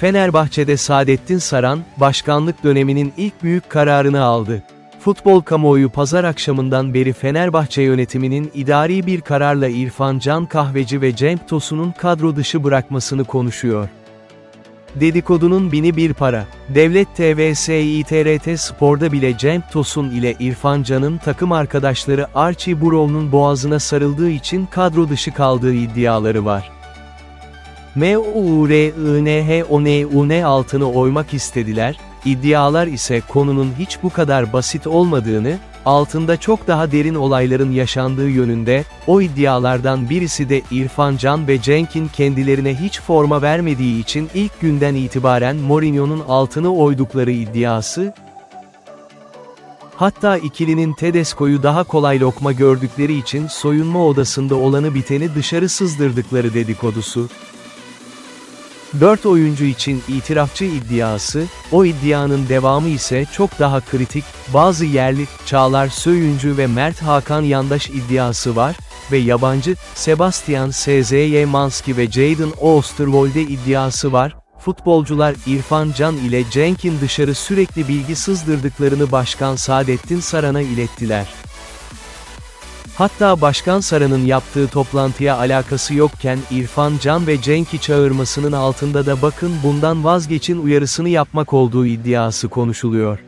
Fenerbahçe'de Saadettin Saran, başkanlık döneminin ilk büyük kararını aldı. Futbol kamuoyu pazar akşamından beri Fenerbahçe yönetiminin idari bir kararla İrfan Can Kahveci ve Cenk Tosun'un kadro dışı bırakmasını konuşuyor. Dedikodunun bini bir para. Devlet TV SİTRT Spor'da bile Cenk Tosun ile İrfan Can'ın takım arkadaşları Archie Burov'un boğazına sarıldığı için kadro dışı kaldığı iddiaları var. MURINHONUN altını oymak istediler, iddialar ise konunun hiç bu kadar basit olmadığını, altında çok daha derin olayların yaşandığı yönünde, o iddialardan birisi de İrfan Can ve Cenk'in kendilerine hiç forma vermediği için ilk günden itibaren Mourinho'nun altını oydukları iddiası, Hatta ikilinin Tedesco'yu daha kolay lokma gördükleri için soyunma odasında olanı biteni dışarı sızdırdıkları dedikodusu, Dört oyuncu için itirafçı iddiası, o iddianın devamı ise çok daha kritik, bazı yerli, Çağlar Söyüncü ve Mert Hakan Yandaş iddiası var ve yabancı, Sebastian Szymanski ve Jadon Oosterwolde iddiası var, futbolcular İrfan Can ile Cenk'in dışarı sürekli bilgi sızdırdıklarını Başkan Saadettin Saran'a ilettiler. Hatta Başkan Saran'ın yaptığı toplantıya alakası yokken İrfan Can ve Cenk'i çağırmasının altında da bakın bundan vazgeçin uyarısını yapmak olduğu iddiası konuşuluyor.